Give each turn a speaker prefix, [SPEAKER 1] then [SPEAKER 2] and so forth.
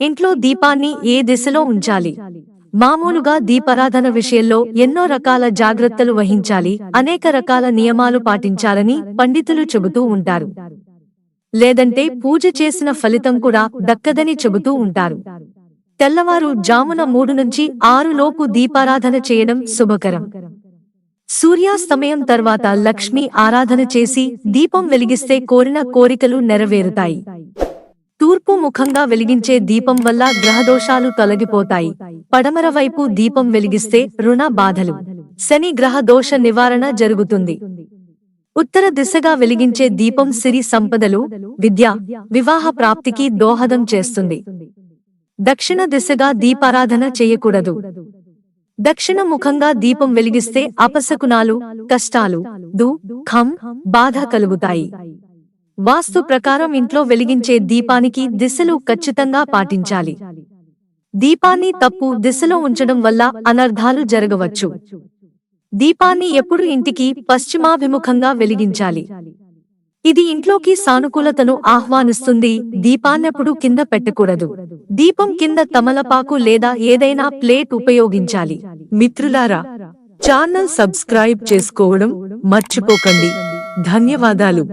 [SPEAKER 1] ఇంట్లో దీపాన్ని ఏ దిశలో ఉంచాలి? మామూలుగా దీపారాధన విషయంలో ఎన్నో రకాల జాగ్రత్తలు వహించాలి అనేక రకాల నియమాలు పాటించాలని పండితులు చెబుతూ ఉంటారు. లేదంటే పూజ చేసిన ఫలితం కూడా దక్కదని చెబుతూ ఉంటారు. తెల్లవారు జామున మూడు నుంచి ఆరులోపు దీపారాధన చేయడం శుభకరం. సూర్యాస్తమయం తర్వాత లక్ష్మి ఆరాధన చేసి దీపం వెలిగిస్తే కోరిన కోరికలు నెరవేరుతాయి. తూర్పు ముఖంగా వెలిగించే దీపం వల్ల గ్రహదోషాలు తొలగిపోతాయి. పడమర వైపు దీపం వెలిగిస్తే రుణ బాధలు. శని గ్రహ దోష నివారణ జరుగుతుంది. ఉత్తర దిశగా వెలిగించే దీపం సిరి సంపదలు విద్య వివాహ ప్రాప్తికి దోహదం చేస్తుంది. దక్షిణ దిశగా దీపారాధన చేయకూడదు. దక్షిణ ముఖంగా దీపం వెలిగిస్తే అపశకునాలు కష్టాలు దు ఖం బాధ కలుగుతాయి. వాస్తు ప్రకారం ఇంట్లో వెలిగించే దీపానికి దిశలు ఖచ్చితంగా పాటించాలి. దీపాన్ని తప్పు దిశలో ఉంచడం వల్ల అనర్థాలు జరగవచ్చు. దీపాన్ని ఎప్పుడు ఇంటికి పశ్చిమాభిముఖంగా వెలిగించాలి. ఇది ఇంట్లోకి సానుకూలతను ఆహ్వానిస్తుంది. దీపాన్నెప్పుడు కింద పెట్టకూడదు. దీపం కింద తమలపాకు లేదా ఏదైనా ప్లేట్ ఉపయోగించాలి.
[SPEAKER 2] మిత్రులారా ఛానల్ సబ్స్క్రైబ్ చేసుకోవడం మర్చిపోకండి. ధన్యవాదాలు.